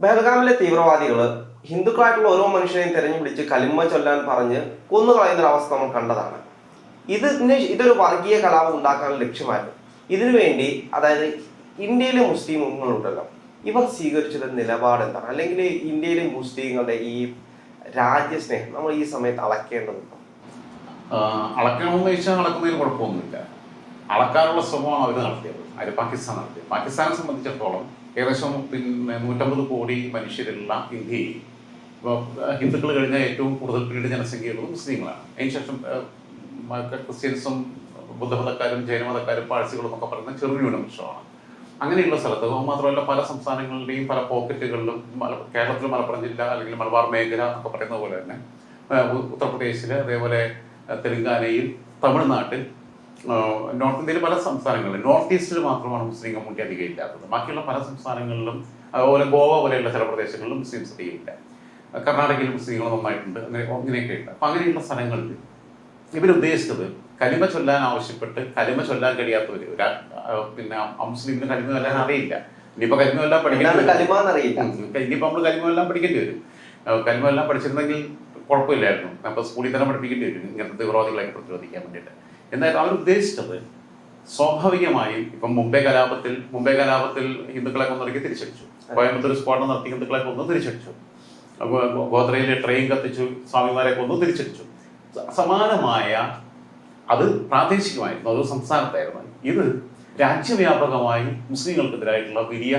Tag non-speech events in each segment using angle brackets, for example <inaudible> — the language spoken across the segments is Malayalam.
ബഹൽഗാമിലെ തീവ്രവാദികൾ ഹിന്ദുക്കളായിട്ടുള്ള ഓരോ മനുഷ്യനെയും തെരഞ്ഞു പിടിച്ച് കലിമ ചൊല്ലാൻ പറഞ്ഞ് കൊന്നുകളയുന്ന ഒരു അവസ്ഥ നമ്മൾ കണ്ടതാണ്. ഇതിന് ഇതൊരു വർഗീയ കലാപം ഉണ്ടാക്കാൻ ലക്ഷ്യമായിരുന്നു. ഇതിനുവേണ്ടി അതായത് ഇന്ത്യയിലെ മുസ്ലിമുകളുണ്ടല്ലോ ഇവർ സ്വീകരിച്ചൊരു നിലപാട് എന്താണ് അല്ലെങ്കിൽ ഇന്ത്യയിലെ മുസ്ലിങ്ങളുടെ ഈ രാജ്യസ്നേഹം നമ്മൾ ഈ സമയത്ത് അളക്കേണ്ടതുണ്ടോ? അളക്കണമെന്ന് ചോദിച്ചാൽ അളക്കുന്നതിൽ കുഴപ്പമൊന്നുമില്ല. അളക്കാനുള്ള ശ്രമമാണ് അവർ നടത്തിയത്. അത് പാകിസ്ഥാൻ നടത്തിയത്. പാകിസ്ഥാനെ സംബന്ധിച്ചിടത്തോളം ഏകദേശം പിന്നെ നൂറ്റമ്പത് കോടി മനുഷ്യരുള്ള ഇന്ത്യയിൽ. ഇപ്പോൾ ഹിന്ദുക്കൾ കഴിഞ്ഞ ഏറ്റവും കൂടുതൽ പിന്നീട് ജനസംഖ്യയുള്ളത് മുസ്ലിങ്ങളാണ്. അതിനുശേഷം ക്രിസ്ത്യൻസും ബുദ്ധമതക്കാരും ജൈനമതക്കാരും പാഴ്സികളും എന്നൊക്കെ പറയുന്ന ചെറു ന്യൂനപക്ഷമാണ്. അങ്ങനെയുള്ള സ്ഥലത്ത് മാത്രമല്ല പല സംസ്ഥാനങ്ങളുടെയും പല പോക്കറ്റുകളിലും കേരളത്തിൽ മലപ്പുറം ജില്ല അല്ലെങ്കിൽ മലബാർ മേഖല എന്നൊക്കെ പറയുന്നത് പോലെ തന്നെ ഉത്തർപ്രദേശിൽ അതേപോലെ തെലുങ്കാനയിൽ തമിഴ്നാട്ടിൽ നോർത്ത് ഇന്ത്യയിലെ പല സംസ്ഥാനങ്ങളിലും നോർത്ത് ഈസ്റ്റിൽ മാത്രമാണ് മുസ്ലിം കമ്മ്യൂണിറ്റി അധികം ഇല്ലാത്തത്. ബാക്കിയുള്ള പല സംസ്ഥാനങ്ങളിലും അതുപോലെ ഗോവ പോലെയുള്ള ചില പ്രദേശങ്ങളിലും മുസ്ലിംസ് അധികം ഇല്ല. കർണാടകയിൽ മുസ്ലിങ്ങൾ നന്നായിട്ടുണ്ട് അങ്ങനെ അങ്ങനെയൊക്കെ ഉണ്ട് അപ്പം അങ്ങനെയുള്ള സ്ഥലങ്ങളിൽ ഇവരുദ്ദേശിച്ചത് കലിമ ചൊല്ലാൻ ആവശ്യപ്പെട്ട് കലിമ ചൊല്ലാൻ കഴിയാത്തവർ പിന്നെ മുസ്ലിമിന് കലിമ ചൊല്ലാൻ അറിയില്ല. ഇനിയിപ്പോൾ കലിമ ചൊല്ലാൻ പഠിക്കാൻ കലിമ എന്നറിയില്ല ഇനിയിപ്പോൾ നമ്മൾ കലിമെല്ലാം പഠിക്കേണ്ടി വരും. കലിമെല്ലാം പഠിച്ചിരുന്നെങ്കിൽ കുഴപ്പമില്ലായിരുന്നു. അപ്പോൾ സ്കൂളിൽ തന്നെ പഠിപ്പിക്കേണ്ടി വരും. ഇങ്ങനത്തെ തീവ്രവാദികളെയൊക്കെ പ്രതിരോധിക്കാൻ വേണ്ടിയിട്ട്. എന്നാൽ അവർ ഉദ്ദേശിച്ചത് സ്വാഭാവികമായും ഇപ്പം മുംബൈ കലാപത്തിൽ മുംബൈ കലാപത്തിൽ ഹിന്ദുക്കളെ കൊന്നൊരുക്കി തിരിച്ചടിച്ചു. കോയമ്പത്തൂർ സ്ഫോടനം നടത്തി ഹിന്ദുക്കളെ കൊന്നു തിരിച്ചടിച്ചു. ഗോത്രയിലെ ട്രെയിൻ കത്തിച്ചു സ്വാമിമാരെ കൊന്നു തിരിച്ചടിച്ചു. സമാനമായ അത് പ്രാദേശികമായിരുന്നു അത് സംസ്ഥാനത്തായിരുന്നു. ഇത് രാജ്യവ്യാപകമായി മുസ്ലിങ്ങൾക്കെതിരായിട്ടുള്ള വലിയ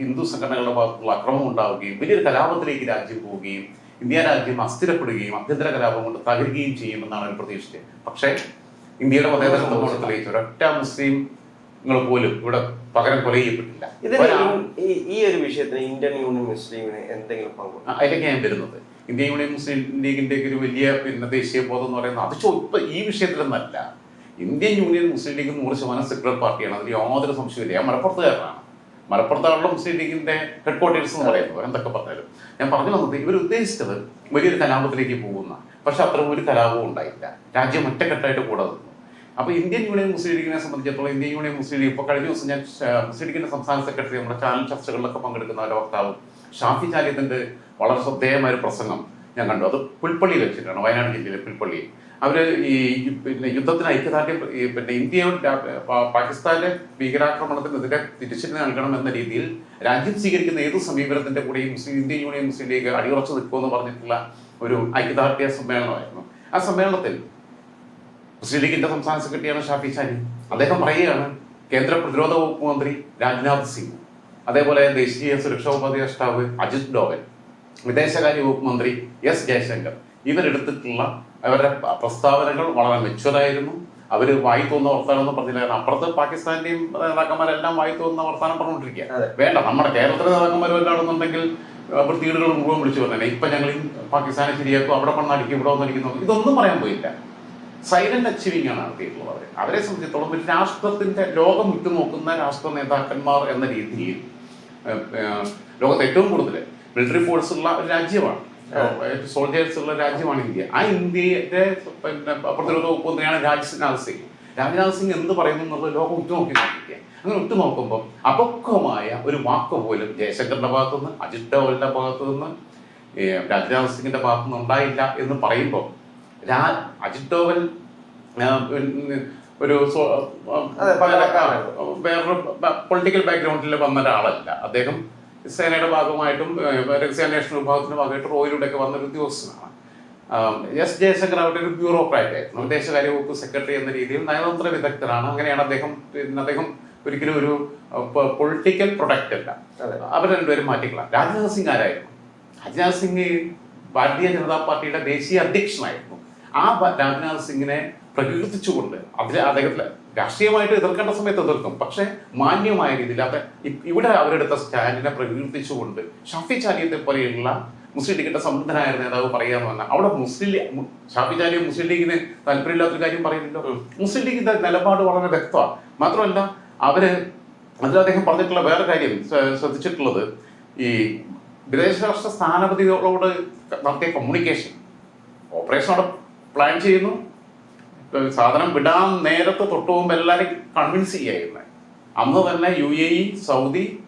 ഹിന്ദു സംഘടനകളുടെ ഭാഗത്തുള്ള അക്രമം ഉണ്ടാവുകയും വലിയൊരു കലാപത്തിലേക്ക് രാജ്യം പോവുകയും ഇന്ത്യ രാജ്യം അസ്ഥിരപ്പെടുകയും അഭ്യന്തര കലാപം കൊണ്ട് തകരുകയും ചെയ്യുമെന്നാണ് അവർ പ്രതീക്ഷിച്ചത്. പക്ഷേ ഇന്ത്യയുടെ മതേതര തെളിയിച്ച. ഒരൊറ്റ മുസ്ലിങ്ങൾ പോലും ഇവിടെ പകരം കൊല ചെയ്യപ്പെട്ടില്ല. ഈ ഒരു വിഷയത്തിന് ഇന്ത്യൻ യൂണിയൻ മുസ്ലിമിന് എന്തെങ്കിലും പങ്കുണ്ട്? അതിലേക്ക് ഞാൻ വരുന്നത്. ഇന്ത്യൻ യൂണിയൻ മുസ്ലിം ലീഗിന്റെ ഒരു വലിയ പിന്നെ ദേശീയ ബോധം എന്ന് പറയുന്നത് അത് ഇപ്പൊ ഈ വിഷയത്തിലൊന്നല്ല. ഇന്ത്യൻ യൂണിയൻ മുസ്ലിം ലീഗ് നൂറ് ശതമാനം സെക്യുലർ പാർട്ടിയാണ്. അതിൽ യാതൊരു സംശയമില്ല ഞാൻ മലപ്പുറത്തുകാരനാണ്. മലപ്പുറത്താണല്ലോ മുസ്ലിം ലീഗിന്റെ ഹെഡ് ക്വാർട്ടേഴ്സ് എന്ന് പറയുന്നത്. എന്തൊക്കെ പറഞ്ഞാലും. ഞാൻ പറഞ്ഞു വന്നത് ഇവർ ഉദ്ദേശിച്ചത് വലിയൊരു കലാപത്തിലേക്ക് പോകുന്ന പക്ഷെ അത്ര ഒരു കലാപവും ഉണ്ടായില്ല. രാജ്യം ഒറ്റക്കെട്ടായിട്ട് കൂടെ നിന്നു. അപ്പൊ ഇന്ത്യൻ യൂണിയൻ മുസ്ലിം ലീഗിനെ സംബന്ധിച്ചിടത്തോളം ഇന്ത്യൻ യൂണിയൻ മുസ്ലിം ലീഗ് ഇപ്പോൾ കഴിഞ്ഞ ദിവസം ഞാൻ മുസ്ലിം ലീഗിന്റെ സംസ്ഥാന സെക്രട്ടറി നമ്മുടെ ചാനൽ ചർച്ചകളിലൊക്കെ പങ്കെടുക്കുന്ന ഒരു വക്താവ് ഷാഫി ചാലിയത്തിന്റെ വളരെ ശ്രദ്ധേയമായ ഒരു പ്രസംഗം ഞാൻ കണ്ടു. അത് പുൽപ്പള്ളിയിൽ വെച്ചിട്ടാണ് വയനാട് ജില്ലയിലെ പുൽപ്പള്ളിയിൽ അവർ ഈ പിന്നെ യുദ്ധത്തിന് ഐക്യദാർഢ്യം പിന്നെ ഇന്ത്യയും പാകിസ്ഥാന്റെ ഭീകരാക്രമണത്തിനെതിരെ തിരിച്ചടി നൽകണം എന്ന രീതിയിൽ രാജ്യം സ്വീകരിക്കുന്ന ഏത് സമീപനത്തിന്റെ കൂടെയും Muslim Indian Union Muslim League അടിയുറച്ചു നിൽക്കുമെന്ന് പറഞ്ഞിട്ടുള്ള ഒരു ഐക്യദാർഢ്യ സമ്മേളനമായിരുന്നു. ആ സമ്മേളനത്തിൽ മുസ്ലിം ലീഗിന്റെ സംസ്ഥാന സെക്രട്ടറിയാണ് ഷാഫി ചാരി അദ്ദേഹം പറയുകയാണ് കേന്ദ്ര പ്രതിരോധ വകുപ്പ് മന്ത്രി രാജ്നാഥ് സിംഗ് അതേപോലെ ദേശീയ സുരക്ഷാ ഉപദേഷ്ടാവ് അജിത് ഡോവൽ വിദേശകാര്യ വകുപ്പ് മന്ത്രി എസ് ജയശങ്കർ ഇവരെടുത്തിട്ടുള്ള അവരുടെ പ്രസ്താവനകൾ വളരെ മെച്ചുവറായിരുന്നു അവർ വായി തോന്നുന്ന വർത്താനം പറഞ്ഞില്ല. കാരണം അപ്പുറത്ത് പാകിസ്ഥാന്റെയും നേതാക്കന്മാരെല്ലാം വായി തോന്നുന്ന വർത്താനം പറഞ്ഞുകൊണ്ടിരിക്കുക വേണ്ട നമ്മുടെ കേരളത്തിലെ നേതാക്കന്മാർ വല്ലാണെന്നുണ്ടെങ്കിൽ വൃത്തികേടുകൾ മുഴുവൻ വിളിച്ചു പറഞ്ഞേ ഇപ്പൊ ഞങ്ങൾ പാകിസ്ഥാനെ ശരിയാക്കും അവിടെ പണ്ണടിക്കും ഇവിടെ വന്നിരിക്കുന്നു ഇതൊന്നും പറയാൻ പോയില്ല. സൈലന്റ് അച്ചീവിംഗ് ആണ് നടത്തിയിട്ടുള്ളത് അവരെ. അവരെ സംബന്ധിച്ചിടത്തോളം ഒരു രാഷ്ട്രത്തിന്റെ ലോകം ഉറ്റുനോക്കുന്ന രാഷ്ട്ര നേതാക്കന്മാർ എന്ന രീതിയിൽ ലോകത്ത് ഏറ്റവും കൂടുതൽ മിലിറ്ററി ഫോഴ്സ് ഉള്ള ഒരു രാജ്യമാണ്. സോൾജേഴ്സ് ഉള്ള രാജ്യമാണ് ഇന്ത്യ. ആ ഇന്ത്യയുടെ പിന്നെ പ്രതിരോധ വകുപ്പ് മന്ത്രിയാണ് രാജ്നാഥ് സിംഗ്. രാജ്നാഥ് സിംഗ് എന്ത് പറയുന്നു എന്നുള്ളത് ലോകം ഉറ്റുനോക്കി നോക്കിക്കുക അങ്ങനെ ഉറ്റുനോക്കുമ്പോൾ അപക്വമായ ഒരു വാക്ക് പോലും ജയശങ്കറിന്റെ ഭാഗത്തുനിന്ന് അജിത് ഡോവലിന്റെ ഭാഗത്തുനിന്ന് രാജ്നാഥ് സിംഗിന്റെ ഭാഗത്തുനിന്ന് ഉണ്ടായില്ല എന്ന് പറയുമ്പോൾ രാ അജിത് ഡോവൽ ഒരു വേറൊരു പൊളിറ്റിക്കൽ ബാക്ക്ഗ്രൗണ്ടിൽ വന്ന ഒരാളല്ല. അദ്ദേഹം സേനയുടെ ഭാഗമായിട്ടും രഹസ്യാന്വേഷണ വിഭാഗത്തിന്റെ ഭാഗമായിട്ട് റോയിലൂടെയൊക്കെ വന്ന ഒരു ഉദ്യോഗസ്ഥനാണ്. എസ് ജയശങ്കർ അവിടെ ഒരു ബ്യൂറോക്രാറ്റ് ആയിരുന്നു. വിദേശകാര്യ വകുപ്പ് സെക്രട്ടറി എന്ന രീതിയിൽ നയതന്ത്ര വിദഗ്ധരാണ് അങ്ങനെയാണ് അദ്ദേഹം പിന്നെ അദ്ദേഹം ഒരിക്കലും ഒരു പൊളിറ്റിക്കൽ പ്രൊഡക്റ്റ് അല്ല. അവർ രണ്ടുപേരും മാറ്റിക്കളാം രാജ്നാഥ് സിംഗ് ആരായിരുന്നു? രാജ്നാഥ് സിംഗ് ഭാരതീയ ജനതാ പാർട്ടിയുടെ ദേശീയ അധ്യക്ഷനായിരുന്നു. ആ രാജ്നാഥ് സിംഗിനെ പ്രകീർത്തിച്ചുകൊണ്ട് അതിൽ അദ്ദേഹത്തിൽ രാഷ്ട്രീയമായിട്ട് എതിർക്കേണ്ട സമയത്ത് എതിർക്കും. പക്ഷേ മാന്യമായ രീതിയിൽ അത് ഇവിടെ അവരെടുത്ത സ്റ്റാൻഡിനെ പ്രകീർത്തിച്ചുകൊണ്ട് ഷാഫി ചാലിയത്തെ പോലെയുള്ള മുസ്ലിം ലീഗിന്റെ സമൃദ്ധനായ നേതാവ് പറയാന്ന് പറഞ്ഞാൽ അവിടെ മുസ്ലിം ലീഗ് ഷാഫി മുസ്ലിം ലീഗിന് താല്പര്യമില്ലാത്തൊരു കാര്യം പറയുന്നില്ലോ. മുസ്ലിം ലീഗിന്റെ നിലപാട് വളരെ വ്യക്തമാണ് മാത്രമല്ല അവർ അതിൽ അദ്ദേഹം പറഞ്ഞിട്ടുള്ള വേറെ കാര്യം ശ്ര- ശ്രദ്ധിച്ചിട്ടുള്ളത് ഈ വിദേശ രാഷ്ട്ര സ്ഥാനപതികളോട് നടത്തിയ കമ്മ്യൂണിക്കേഷൻ ഓപ്പറേഷൻ അവിടെ പ്ലാൻ ചെയ്യുന്നു. സാധനം വിടാൻ നേരത്തെ തൊട്ട് മുമ്പ് എല്ലാവരും കൺവിൻസ് ചെയ്യായിരുന്നു. അന്ന് തന്നെ U A E Saudi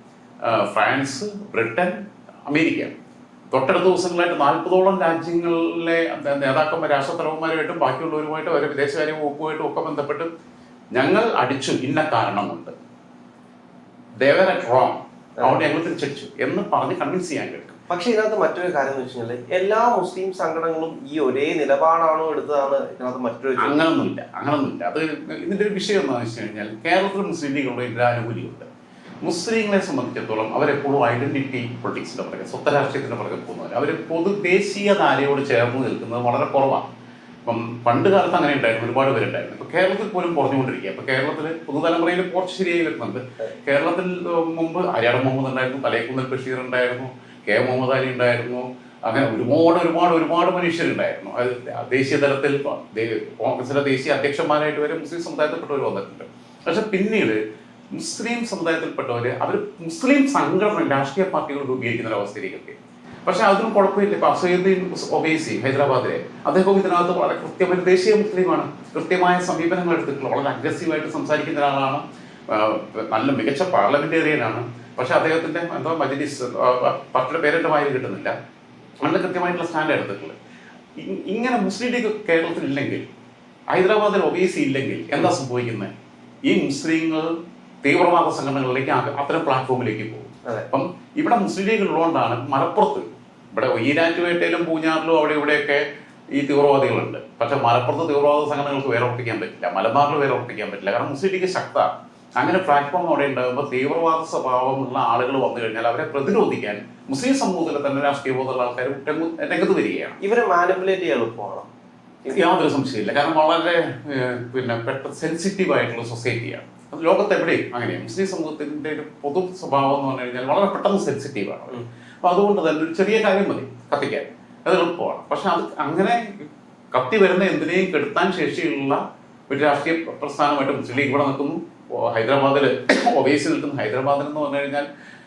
France Britain America. തൊട്ടടുത്ത ദിവസങ്ങളായിട്ട് നാൽപ്പതോളം രാജ്യങ്ങളിലെ നേതാക്കന്മാർ രാഷ്ട്രത്തലവന്മാരുമായിട്ടും ബാക്കിയുള്ളവരുമായിട്ടും അവരെ വിദേശകാര്യ വകുപ്പുമായിട്ടും ഒക്കെ ബന്ധപ്പെട്ട് ഞങ്ങൾ അടിച്ചു ഇന്ന കാരണം കൊണ്ട് ദേവർ അറ്റ് റോങ് അതുകൊണ്ട് ഞങ്ങൾ തിരിച്ചടിച്ചു എന്ന് പറഞ്ഞ് കൺവിൻസ് ചെയ്യാൻ കഴിയും. പക്ഷെ ഇതിനകത്ത് മറ്റൊരു കാര്യം എന്ന് വെച്ച് കഴിഞ്ഞാൽ എല്ലാ മുസ്ലിം സംഘടനകളും ഈ ഒരേ നിലപാടാണോ എടുത്തതാണ് ഇതിനകത്ത് മറ്റൊരു. അങ്ങനൊന്നുമില്ല അങ്ങനൊന്നുമില്ല. അത് ഇതിന്റെ ഒരു വിഷയം എന്താണെന്ന് വെച്ച് കഴിഞ്ഞാൽ കേരളത്തിൽ മുസ്ലിം ലീഗുള്ള എല്ലാ ആനുകൂല്യമുണ്ട്. മുസ്ലിങ്ങളെ സംബന്ധിച്ചിടത്തോളം അവരെപ്പോഴും ഐഡന്റിറ്റി പൊളിറ്റിക്സിന്റെ പുറകെ സ്വത്ത രാഷ്ട്രീയത്തിന്റെ പുറകെ പോകുന്നവർ അവർ പൊതു ദേശീയ ധാരയോട് ചേർന്ന് നിൽക്കുന്നത് വളരെ കുറവാണ് ഇപ്പം പണ്ട് കാലത്ത് അങ്ങനെ ഉണ്ടായിരുന്നു ഒരുപാട് പേരുണ്ടായിരുന്നു ഇപ്പൊ കേരളത്തിൽ പോലും കുറഞ്ഞുകൊണ്ടിരിക്കുക ഇപ്പൊ കേരളത്തിൽ പുതുതലമുറയിൽ കുറച്ച് ശരിയായി വരുന്നുണ്ട്. കേരളത്തിൽ മുമ്പ് ആര്യാടൻ മുഹമ്മദ് ഉണ്ടായിരുന്നു തലേക്കുന്നൽ ബഷീർ ഉണ്ടായിരുന്നു കെ മുഹമ്മദ് അലി ഉണ്ടായിരുന്നു അങ്ങനെ ഒരുപാട് ഒരുപാട് ഒരുപാട് മനുഷ്യരുണ്ടായിരുന്നു. അത് ദേശീയ തലത്തിൽ കോൺഗ്രസിലെ ദേശീയ അധ്യക്ഷന്മാരായിട്ട് വരെ മുസ്ലിം സമുദായത്തിൽപ്പെട്ടവർ വന്നിട്ടുണ്ട്. പക്ഷെ പിന്നീട് മുസ്ലിം സമുദായത്തിൽപ്പെട്ടവർ അവർ മുസ്ലിം സംഘടന രാഷ്ട്രീയ പാർട്ടികൾ രൂപീകരിക്കുന്ന ഒരു അവസ്ഥയിലേക്ക് പക്ഷെ അതിനും കുഴപ്പമില്ല. ഇപ്പൊ അസൈദ്ദീൻ ഒബൈസി ഹൈദരാബാദിലെ അദ്ദേഹം ഇതിനകത്ത് വളരെ കൃത്യമായ ദേശീയ മുസ്ലിമാണ്. കൃത്യമായ സമീപനങ്ങൾ എടുത്തിട്ടുള്ള വളരെ അഗ്രസീവായിട്ട് സംസാരിക്കുന്ന ഒരാളാണ്. നല്ല മികച്ച പാർലമെന്റേറിയനാണ്. പക്ഷെ അദ്ദേഹത്തിന്റെ എന്തോ മജലിസ് പത്ര പേരെന്റെ വായിൽ കിട്ടുന്നില്ല. വളരെ കൃത്യമായിട്ടുള്ള സ്റ്റാൻഡ് എടുത്തിട്ടുള്ളത്. ഇങ്ങനെ മുസ്ലിം ലീഗ് കേരളത്തിൽ ഇല്ലെങ്കിൽ ഹൈദരാബാദിൽ ഒബൈസി ഇല്ലെങ്കിൽ എന്താ സംഭവിക്കുന്നത് ഈ മുസ്ലിങ്ങൾ തീവ്രവാദ സംഘടനകളിലേക്ക് അത്തരം പ്ലാറ്റ്ഫോമിലേക്ക് പോകും. അപ്പം ഇവിടെ മുസ്ലിം ലീഗ് ഉള്ളതുകൊണ്ടാണ് മലപ്പുറത്ത് ഇവിടെ ഈരാറ്റുപേട്ടയിലും പൂഞ്ഞാറിലും അവിടെ ഇവിടെയൊക്കെ ഈ തീവ്രവാദികളുണ്ട്. പക്ഷെ മലപ്പുറത്ത് തീവ്രവാദ സംഘടനകൾക്ക് വേറെ ഉറപ്പിക്കാൻ പറ്റില്ല. മലബാറിൽ വേറെ ഉറപ്പിക്കാൻ പറ്റില്ല. കാരണം മുസ്ലിം ലീഗ് ശക്തമാണ്. അങ്ങനെ പ്ലാറ്റ്ഫോം അവിടെ ഉണ്ടാകുമ്പോൾ തീവ്രവാദ സ്വഭാവമുള്ള ആളുകൾ വന്നു കഴിഞ്ഞാൽ അവരെ പ്രതിരോധിക്കാൻ മുസ്ലിം സമൂഹത്തിലെ തന്നെ രാഷ്ട്രീയ ബോധമുള്ള ആൾക്കാർ രംഗ- രംഗത്ത് വരികയാണ്. ഇവരെ മാനിപ്പുലേറ്റ് ചെയ്യാൻ എളുപ്പമാണ്? യാതൊരു സംശയമില്ല കാരണം വളരെ പിന്നെ പെട്ടെന്ന് സെൻസിറ്റീവ് ആയിട്ടുള്ള സൊസൈറ്റിയാണ് അത് ലോകത്ത് എവിടെയും അങ്ങനെയാണ് മുസ്ലിം സമൂഹത്തിന്റെ ഒരു പൊതു സ്വഭാവം എന്ന് പറഞ്ഞു കഴിഞ്ഞാൽ വളരെ പെട്ടെന്ന് സെൻസിറ്റീവ് ആണ്. ഉം. അപ്പൊ അതുകൊണ്ട് തന്നെ ഒരു ചെറിയ കാര്യം മതി കത്തിക്കാൻ. അത് എളുപ്പമാണ്. പക്ഷെ അത് അങ്ങനെ കത്തി വരുന്ന എന്തിനേയും കെടുത്താൻ ശേഷിയുള്ള ഒരു രാഷ്ട്രീയ പ്രസ്ഥാനമായിട്ട് മുസ്ലിം ലീഗ് ഇവിടെ നിൽക്കുന്നു. ഹൈദരാബാദിൽ ഒബേസി നിൽക്കുന്നു. ഹൈദരാബാദിൽ എന്ന് പറഞ്ഞു കഴിഞ്ഞാൽ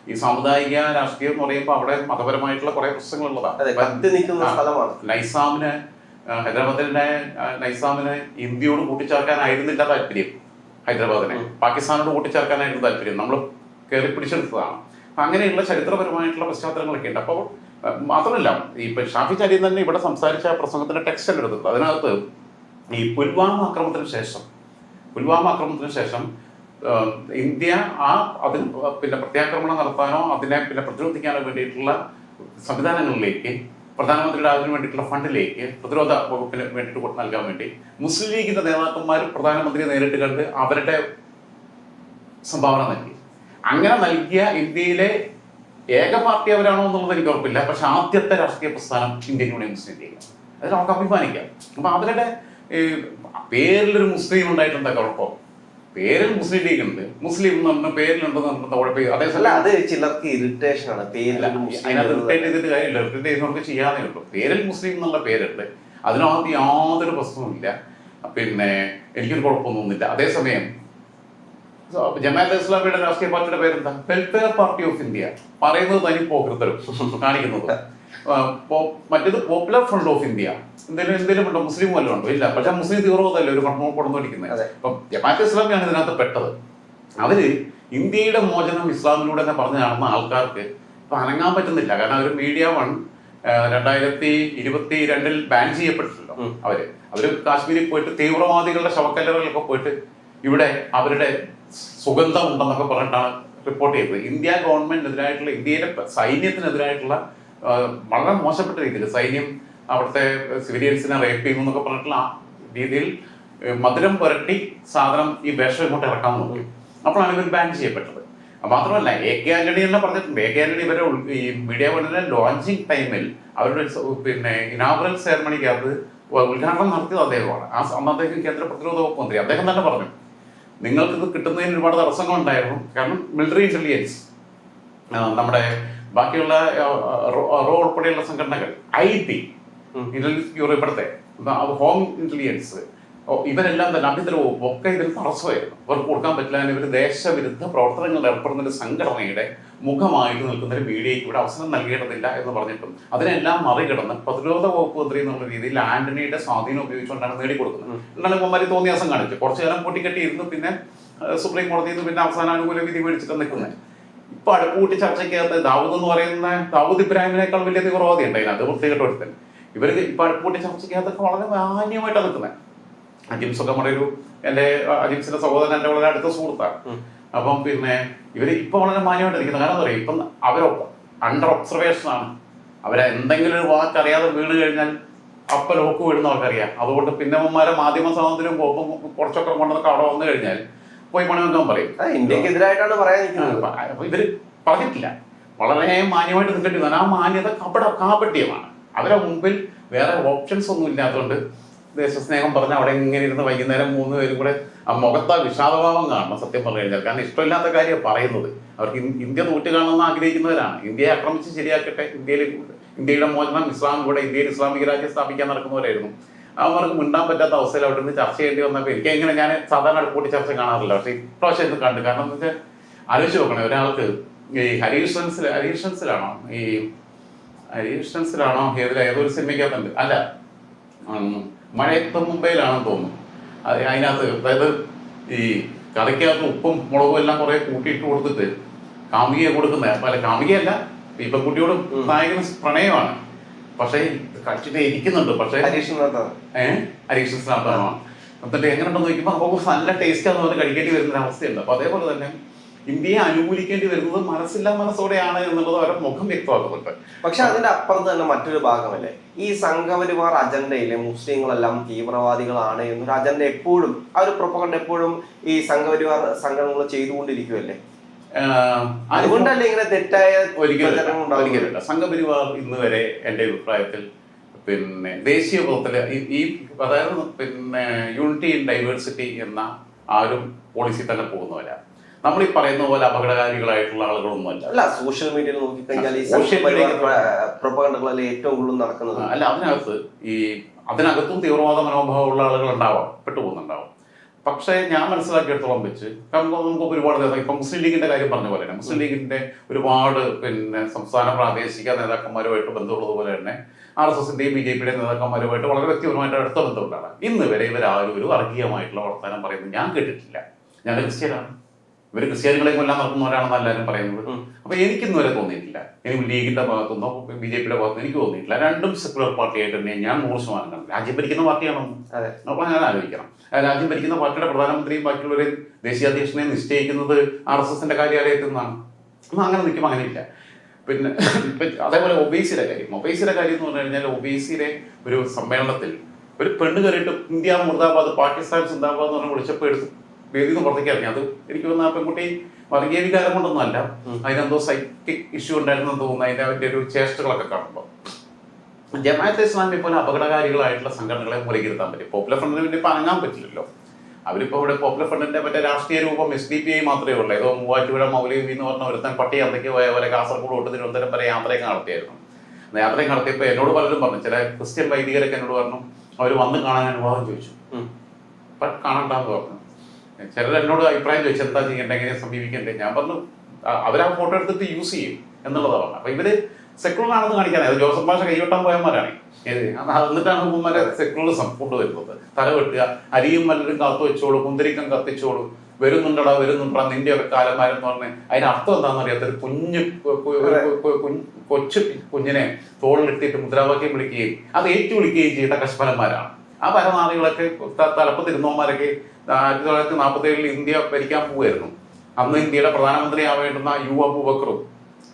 ഈ സാമുദായിക രാഷ്ട്രീയം എന്ന് പറയുമ്പോൾ അവിടെ മതപരമായിട്ടുള്ള കുറെ പ്രശ്നങ്ങൾ പ്രശ്നങ്ങളുള്ളതാണ് നൈസാമിന് ഹൈദരാബാദിന്റെ നൈസാമിന് ഇന്ത്യയോട് കൂട്ടിച്ചേർക്കാനായിരുന്നില്ല താല്പര്യം. ഹൈദരാബാദിനെ. പാകിസ്ഥാനോട് കൂട്ടിച്ചേർക്കാനായിരുന്നു താല്പര്യം. നമ്മൾ കയറി പിടിച്ചെടുത്തതാണ്. അങ്ങനെയുള്ള ചരിത്രപരമായിട്ടുള്ള പശ്ചാത്തലങ്ങളൊക്കെ ഉണ്ട്. അപ്പോൾ മാത്രമല്ല ഈ ഇപ്പൊ ഷാഫി ചരിയൻ തന്നെ ഇവിടെ സംസാരിച്ച പ്രസംഗത്തിന്റെ ടെക്സ്റ്റ് എടുത്തിട്ടുണ്ട് അതിനകത്ത് ഈ പുൽവാമ ആക്രമണത്തിന് ശേഷം പുൽവാമ ആക്രമണത്തിന് ശേഷം ഇന്ത്യ ആ അതിന് പിന്നെ പ്രത്യാക്രമണം നടത്താനോ അതിനെ പിന്നെ പ്രതിരോധിക്കാനോ വേണ്ടിയിട്ടുള്ള സംവിധാനങ്ങളിലേക്ക് പ്രധാനമന്ത്രിയുടെ അതിന് വേണ്ടിയിട്ടുള്ള ഫണ്ടിലേക്ക് പ്രതിരോധ വകുപ്പിന് വേണ്ടിയിട്ട് നൽകാൻ വേണ്ടി മുസ്ലിം ലീഗിന്റെ നേതാക്കന്മാർ പ്രധാനമന്ത്രിയെ നേരിട്ട് കണ്ട് അവരുടെ സംഭാവന നൽകി. അങ്ങനെ നൽകിയ ഇന്ത്യയിലെ ഏക പാർട്ടി അവരാണോ എന്നുള്ളത് എനിക്ക് ഉറപ്പില്ല. പക്ഷെ ആദ്യത്തെ രാഷ്ട്രീയ പ്രസ്ഥാനം ഇന്ത്യൻ യൂണിയൻ മുസ്ലിം ലീഗ് അതിൽ നമുക്ക് അഭിമാനിക്കാം. അപ്പൊ അവരുടെ പേരിലൊരു മുസ്ലിം ഉണ്ടായിട്ടുണ്ട് പേരിൽ മുസ്ലിം ലീഗ് ഉണ്ട് മുസ്ലിം പറഞ്ഞ പേരിലുണ്ടെന്ന് പറഞ്ഞ കുഴപ്പം അല്ല അതേസമയം അത് ചിലർക്ക് ഇറിറ്റേഷൻ ആണ്. പേരിൽ അതിനകത്ത്. റിട്ടേൺ ചെയ്തിട്ട് കാര്യമില്ല. റിട്ടേൺ ചെയ്യുന്നവർക്ക് ചെയ്യാനേ ഉള്ളൂ. പേരിൽ മുസ്ലിം എന്നുള്ള പേരുണ്ട്. അതിനകത്ത് യാതൊരു പ്രശ്നവുമില്ല പിന്നെ എനിക്കൊരു ഒന്നുമില്ല. അതേസമയം ജമാഅത്ത് ഇസ്ലാമിയുടെ രാഷ്ട്രീയ പാർട്ടിയുടെ പേരെന്താ? വെൽഫെയർ പാർട്ടി ഓഫ് ഇന്ത്യ പറയുന്നത് തനി കാണിക്കുന്നത്. <laughs> മറ്റേത് പോപ്പുലർ ഫ്രണ്ട് ഓഫ് ഇന്ത്യ എന്തെങ്കിലും എന്തെങ്കിലും ഉണ്ടോ? മുസ്ലിം വല്ലതും ഉണ്ടോ? ഇല്ല. പക്ഷെ മുസ്ലിം തീവ്രവാദമല്ലേ ഒരു കടന്നു കൊടുത്തോണ്ടിരിക്കുന്നത് അതെ. അപ്പം ജമാഅത്ത് ഇസ്ലാമിയാണ് ഇതിനകത്ത് പെട്ടത്. അവർ ഇന്ത്യയുടെ മോചനം ഇസ്ലാമിലൂടെ തന്നെ പറഞ്ഞു നടന്ന ആൾക്കാർക്ക് ഇപ്പൊ അനങ്ങാൻ പറ്റുന്നില്ല. കാരണം അവർ മീഡിയ വൺ രണ്ടായിരത്തി ഇരുപത്തി രണ്ടിൽ ബാൻ ചെയ്യപ്പെട്ടിട്ടുണ്ടോ അവർ. അവർ കാശ്മീരിൽ പോയിട്ട് തീവ്രവാദികളുടെ ശവക്കല്ലറകളിലൊക്കെ പോയിട്ട് ഇവിടെ അവരുടെ സുഗന്ധം ഉണ്ടെന്നൊക്കെ പറഞ്ഞിട്ടാണ് റിപ്പോർട്ട് ചെയ്തത്. ഇന്ത്യ ഗവൺമെന്റിനെതിരായിട്ടുള്ള ഇന്ത്യയിലെ സൈന്യത്തിനെതിരായിട്ടുള്ള വളരെ മോശപ്പെട്ട രീതിയിൽ സൈന്യം അവിടുത്തെ സിവിലിയൻസിനെ റേപ്പ് ചെയ്യുന്നു എന്നൊക്കെ പറഞ്ഞിട്ടുള്ള രീതിയിൽ മധുരം പുരട്ടി സാധനം ഈ വേഷം ഇങ്ങോട്ട് ഇറക്കാൻ നോക്കി. അപ്പോഴാണ് ഇവർ ബാൻ ചെയ്യപ്പെട്ടത്. അത് മാത്രമല്ല എ കെ ആന്റണി തന്നെ പറഞ്ഞിട്ടുണ്ട്. എ കെ ആന്റണി ഇവരെ ഈ മീഡിയ വണ്ണിന്റെ ലോഞ്ചിങ് ടൈമിൽ അവരുടെ പിന്നെ ഇനാഗുറൽ സെറമണിക്കകത്ത് ഉദ്ഘാടനം നടത്തിയത് അദ്ദേഹമാണ്. ആ അന്ന് അദ്ദേഹം കേന്ദ്ര പ്രതിരോധ വകുപ്പ് മന്ത്രി. അദ്ദേഹം തന്നെ പറഞ്ഞു നിങ്ങൾക്ക് ഇത് കിട്ടുന്നതിന് ഒരുപാട് തടസ്സങ്ങളുണ്ടായിരുന്നു. കാരണം മിലിറ്ററി ഇന്റലിജൻസ് നമ്മുടെ ബാക്കിയുള്ള റോ ഉൾപ്പെടെയുള്ള സംഘടനകൾ ഐ ടി. ഇന്റലിജൻസ് ബ്യൂറോ ഇവിടുത്തെ ഹോം ഇന്റലിജൻസ് ഇവരെല്ലാം തന്നെ ആഭ്യന്തര വകുപ്പ് ഒക്കെ ഇതിൽ തടസ്സമായിരുന്നു. അവർക്ക് കൊടുക്കാൻ പറ്റില്ല ഇവർ ദേശവിരുദ്ധ പ്രവർത്തനങ്ങളിൽ ഏർപ്പെടുന്ന ഒരു സംഘടനയുടെ മുഖമായിട്ട് നിൽക്കുന്ന ഒരു മീഡിയയ്ക്ക് ഇവിടെ അവസരം നൽകേണ്ടതില്ല എന്ന് പറഞ്ഞിട്ടും അതിനെല്ലാം മറികടന്ന് പ്രതിരോധ വകുപ്പ് മന്ത്രി എന്നുള്ള രീതിയിൽ ആന്റണിയുടെ സ്വാധീനം ഉപയോഗിച്ചുകൊണ്ടാണ് നേടിക്കൊടുക്കുന്നത്. എന്നാലും ഇവന്മാർ തോന്നിയാസം കാണിച്ചു. കുറച്ചു കാലം പൊട്ടിക്കെട്ടിയിരുന്നു പിന്നെ സുപ്രീം കോടതിയിൽ നിന്ന് പിന്നെ അവസാന അനുകൂല വിധി മേടിച്ചിട്ട് നിൽക്കുന്നത്. ഇപ്പൊ അടുപ്പൂട്ടി ചർച്ചയ്ക്കകത്ത് ദാവൂദ് എന്ന് പറയുന്ന ദാവൂദ് ഇബ്രാഹിമിനേക്കാൾ വലിയ തീവ്രവാദി ഉണ്ടായില്ല അത് വൃത്തികെട്ട് ഒരുത്തൻ ഇവർ ഇപ്പൊ അടുപ്പൂട്ടി ചർച്ചയ്ക്കകത്തൊക്കെ വളരെ മാന്യമായിട്ടാണ് നിൽക്കുന്നത്. അജിംസ് ഒക്കെ നമ്മുടെ ഒരു എന്റെ അജിംസിന്റെ സഹോദരൻ എന്റെ വളരെ അടുത്ത സുഹൃത്താണ്. അപ്പം പിന്നെ ഇവർ ഇപ്പൊ വളരെ മാന്യമായിട്ട് നിൽക്കുന്നത്. കാരണം എന്താ പറയുക ഇപ്പം അവരൊപ്പം അണ്ടർ ഒബ്സർവേഷൻ ആണ്. അവരെ എന്തെങ്കിലും ഒരു വാക്ക് അറിയാതെ വീണ് കഴിഞ്ഞാൽ അപ്പ ലോക്ക് വീഴുന്നവർക്കറിയാം അതുകൊണ്ട് പിന്നെ മാധ്യമ സ്വാതന്ത്ര്യം പോകുമ്പോൾ കുറച്ചൊക്കെ കൊണ്ടൊക്കെ അവിടെ വന്നു കഴിഞ്ഞാൽ പോയി പണി വെക്കാൻ പറയും ഇന്ത്യക്കെതിരായിട്ടാണ് പറയാൻ നിൽക്കുന്നത്. ഇവർ പറഞ്ഞിട്ടില്ല. വളരെ മാന്യമായിട്ട് നിൽക്കേണ്ടി വന്നു ആ മാന്യത കപട കാപട്യമാണ്. അവരെ മുമ്പിൽ വേറെ ഓപ്ഷൻസ് ഒന്നും ഇല്ലാത്തതുകൊണ്ട് ദേശസ്നേഹം പറഞ്ഞ അവിടെ ഇങ്ങനെ ഇരുന്ന് വൈകുന്നേരം മൂന്ന് പേരും കൂടെ ആ മുഖത്ത വിഷാദഭാവം കാണണം സത്യം പറഞ്ഞു കഴിഞ്ഞാൽ. കാരണം ഇഷ്ടമില്ലാത്ത കാര്യം പറയുന്നത്. അവർക്ക് ഇന്ത്യ തോറ്റ് കാണണമെന്ന് ആഗ്രഹിക്കുന്നവരാണ്. ഇന്ത്യയെ ആക്രമിച്ച് ശരിയാക്കട്ടെ ഇന്ത്യയിൽ ഇന്ത്യയുടെ മോചനം ഇസ്ലാം കൂടെ ഇന്ത്യയിൽ ഇസ്ലാമിക രാജ്യം സ്ഥാപിക്കാൻ നടക്കുന്നവരായിരുന്നു. അവർക്ക് മിണ്ടാൻ പറ്റാത്ത അവസ്ഥയിൽ അവിടെ നിന്ന് ചർച്ച ചെയ്യേണ്ടി വന്നപ്പോൾ എനിക്ക് എങ്ങനെ ഞാൻ സാധാരണ കൂട്ടി ചർച്ച കാണാറില്ല. പക്ഷേ ഇപ്രാവശ്യം ഇത് കണ്ടു. കാരണം എന്ന് വെച്ചാൽ ആലോചിച്ച് നോക്കണേ ഒരാൾക്ക് ഈ ഹരീഷൻസിൽ ഹരീഷൻസിലാണോ ഈ ഹരീഷൻസിലാണോ ഏതിൽ ഏതൊരു സിനിമയ്ക്കകത്തുണ്ട്? അല്ല. മഴയത്തും മുംബൈയിലാണെന്ന് തോന്നുന്നു. അത് അതിനകത്ത് അതായത് ഈ കറിക്കകത്ത് ഉപ്പും മുളകും എല്ലാം കുറെ കൂട്ടിയിട്ട് കൊടുത്തിട്ട് കാമുകിയെ കൊടുക്കുന്ന അല്ല കാമുകിയല്ല ഇപ്പൊ കുട്ടിയോടും നായകൻ നായകന് പ്രണയമാണ്. പക്ഷേ കളിച്ചിട്ട് ഇരിക്കുന്നുണ്ട്. പക്ഷേ ഹരീഷ് ഏഹ് അരീക്ഷണത്തിനകത്താണോ എന്നിട്ട് എങ്ങനെയുണ്ടെന്ന് നോക്കുമ്പോൾ അപ്പോൾ നല്ല ടേസ്റ്റ് ആണെന്ന് പറഞ്ഞ് കഴിക്കേണ്ടി വരുന്ന അവസ്ഥയുണ്ട്. അപ്പൊ അതേപോലെ തന്നെ ഇന്ത്യയെ അനുകൂലിക്കേണ്ടി വരുന്നത് മനസ്സില്ലാ മനസ്സോടെയാണ് എന്നുള്ളത് അവരുടെ മുഖം വ്യക്തമാക്കുന്നുണ്ട്. പക്ഷെ അതിന്റെ അപ്പുറത്ത് തന്നെ മറ്റൊരു ഭാഗമല്ലേ? ഈ സംഘപരിവാർ അജണ്ടയിലെ മുസ്ലിങ്ങളെല്ലാം തീവ്രവാദികളാണ് എന്നൊരു അജണ്ട എപ്പോഴും ആ ഒരു പ്രൊപ്പകണ്ട് എപ്പോഴും ഈ സംഘപരിവാർ സംഘടനകൾ ചെയ്തുകൊണ്ടിരിക്കുമല്ലേ അതുകൊണ്ടല്ലേ ഇങ്ങനെ തെറ്റായ ഒരിക്കലും സംഘപരിവാർ ഇന്ന് വരെ എന്റെ അഭിപ്രായത്തിൽ പിന്നെ ദേശീയ ബോധത്തിൽ ഈ- അതായത് പിന്നെ യൂണിറ്റി ഇൻ ഡൈവേഴ്സിറ്റി എന്ന ആ ഒരു പോളിസി തന്നെ പോകുന്നവരാ. നമ്മൾ ഈ പറയുന്ന പോലെ അപകടകാരികളായിട്ടുള്ള ആളുകളൊന്നുമല്ല. അല്ല സോഷ്യൽ മീഡിയയിൽ നോക്കിക്കഴിഞ്ഞാൽ ഈ പ്രൊപ്പകണ്ടകളല്ലേ ഏറ്റവും കൂടുതൽ നടക്കുന്നത്? അല്ല അതിനകത്ത് ഈ അതിനകത്തും തീവ്രവാദ മനോഭാവമുള്ള ആളുകൾ ഉണ്ടാവാം പെട്ടുപോകുന്നുണ്ടാവും. പക്ഷേ ഞാൻ മനസ്സിലാക്കിയെടുത്തോളം വെച്ച് കാരണം നമുക്ക് ഒരുപാട് നേതാക്കൾ ഇപ്പം മുസ്ലിം ലീഗിന്റെ കാര്യം പറഞ്ഞ പോലെ തന്നെ മുസ്ലിം ലീഗിന്റെ ഒരുപാട് പിന്നെ സംസ്ഥാന പ്രാദേശിക നേതാക്കന്മാരുമായിട്ട് ബന്ധമുള്ളതുപോലെ തന്നെ ആർ എസ് എസിന്റെയും ബി ജെ പിയുടെ നേതാക്കന്മാരുമായിട്ട് വളരെ വ്യക്തിപരമായിട്ട് അടുത്ത ബന്ധമുണ്ടാണ്. ഇന്ന് വരെ ഇവരാരും ഒരു വർഗീയമായിട്ടുള്ള വർത്തമാനം പറയുന്നത് ഞാൻ കേട്ടിട്ടില്ല. ഞാൻ ക്രിസ്ത്യനാണ്. ഇവർ ക്രിസ്ത്യാനികളെ കൊല്ലാൻ നടക്കുന്നവരാണെന്ന് എല്ലാവരും പറയുന്നത്. അപ്പൊ എനിക്കൊന്നും വരെ തോന്നിയിട്ടില്ല. എനിക്ക് ലീഗിന്റെ ഭാഗത്തുനിന്നോ ബി ജെ പിയുടെ ഭാഗത്തുനിന്നോ എനിക്ക് തോന്നിയിട്ടില്ല. രണ്ടും സെക്യുലർ പാർട്ടിയായിട്ട് തന്നെ ഞാൻ നൂറ് ശതമാനം രാജ്യം ഭരിക്കുന്ന പാർട്ടിയാണോ? അതെ. അപ്പൊ ഞാൻ ആലോചിക്കണം. രാജ്യം ഭരിക്കുന്ന പാർട്ടിയുടെ പ്രധാനമന്ത്രിയും ബാക്കിയുള്ളവരെ ദേശീയ അധ്യക്ഷനെ നിശ്ചയിക്കുന്നത് ആർ എസ് എസിന്റെ കാര്യാലയത്തിൽ നിന്നാണ്. അപ്പൊ അങ്ങനെ നിൽക്കുമ്പോൾ അങ്ങനെ ഇല്ല. പിന്നെ ഇപ്പൊ അതേപോലെ ഒബേസിയുടെ കാര്യം. ഒബേസിയുടെ കാര്യം എന്ന് പറഞ്ഞു കഴിഞ്ഞാൽ ഒബേസിയുടെ ഒരു സമ്മേളനത്തിൽ ഒരു പെണ്ണ് കയറിയിട്ട് ഇന്ത്യ മുർദാബാദ് പാകിസ്ഥാൻ സിന്ദാബാദ് എന്ന് പറഞ്ഞ് വിളിച്ചപ്പോൾ എടുത്ത് വേദിയിൽ നിന്ന് പുറത്തേക്ക് ഇറങ്ങി. അത് എനിക്ക് തോന്നുന്നു ആ പെൺകുട്ടി വർഗീയ വികാരം കൊണ്ടൊന്നുമല്ല അതിനെന്തോ സൈക്കിക് ഇഷ്യൂ ഉണ്ടായിരുന്നു എന്ന് തോന്നുന്നു. അതിന്റെ അവന്റെ ഒരു ചേഷ്ടകളൊക്കെ കാണുമ്പോൾ ജമാഅത്തെ ഇസ്ലാമി പോലെ അപകടകാരികളായിട്ടുള്ള സംഘടനകളെ മുലകിരുത്താൻ പറ്റും. പോപ്പുലർ ഫ്രണ്ടിന് പിന്നെ ഇപ്പം അനങ്ങാൻ പറ്റില്ലല്ലോ. അവരിപ്പോ ഇവിടെ പോപ്പുലർ ഫ്രണ്ടിന്റെ മറ്റേ രാഷ്ട്രീയ രൂപം എസ് ഡി പി ഐ മാത്രമേ ഉള്ളൂ. ഏതോ മൂവാറ്റുപുഴ മൗലവി എന്ന് പറഞ്ഞ ഒരുത്തൻ പട്ടി അന്തയ്ക്ക് പോയ പോലെ കാസർഗോഡ് തൊട്ട് തിരുവനന്തപുരം വരെ യാത്രയൊക്കെ നടത്തിയായിരുന്നു. യാത്രയും നടത്തിയപ്പോൾ എന്നോട് പലരും പറഞ്ഞു ചില ക്രിസ്ത്യൻ വൈദികരൊക്കെ എന്നോട് പറഞ്ഞു അവർ വന്ന് കാണാൻ അനുവാദം ചോദിച്ചു. അപ്പം കാണണ്ടെന്ന് പറഞ്ഞു. ചിലർ എന്നോട് അഭിപ്രായം ചോദിച്ചു എന്താ ചെയ്യേണ്ടത് എങ്ങനെ സമീപിക്കണ്ടേ? ഞാൻ പറഞ്ഞു "ആ, അവരാ ഫോട്ടോ എടുത്തിട്ട് യൂസ് ചെയ്യും എന്നുള്ളതാണ് പറഞ്ഞത്. അപ്പൊ ഇവർ സെക്കുലർ ആണെന്ന് കാണിക്കാൻ അത് ജോസഫ് ഭാഷ കൈവെട്ടാൻ പോയമാരാണ് എന്നിട്ടാണ് ഉമ്മമാരെ സെക്കുലറിസം കൊണ്ടുവരുന്നത് തല വെട്ടുക അരിയും മല്ലരും കാത്തു വെച്ചോളൂ കുന്തിരിക്കം കത്തിച്ചോളൂ വരുന്നുണ്ടടാ വരുന്നുണ്ടടാ നിന്റെ ഒക്കെ കാലന്മാരെന്ന് പറഞ്ഞ് അതിന് അർത്ഥം എന്താണെന്ന് അറിയാത്ത ഒരു കുഞ്ഞ് ഒരു കൊച്ചു കുഞ്ഞിനെ തോളിലിട്ടിട്ട് മുദ്രാവാക്യം വിളിക്കുകയും അത് ഏറ്റു വിളിക്കുകയും ചെയ്ത കശ്മലന്മാരാണ് ആ പരനാളികളൊക്കെ തലപ്പത്തിരുന്നവന്മാരൊക്കെ ആയിരത്തി തൊള്ളായിരത്തി നാൽപ്പത്തി ഏഴിൽ ഇന്ത്യ ഭരിക്കാൻ പോവുമായിരുന്നു അന്ന് ഇന്ത്യയുടെ പ്രധാനമന്ത്രി ആവേണ്ടുന്ന യു അബൂബക്കറും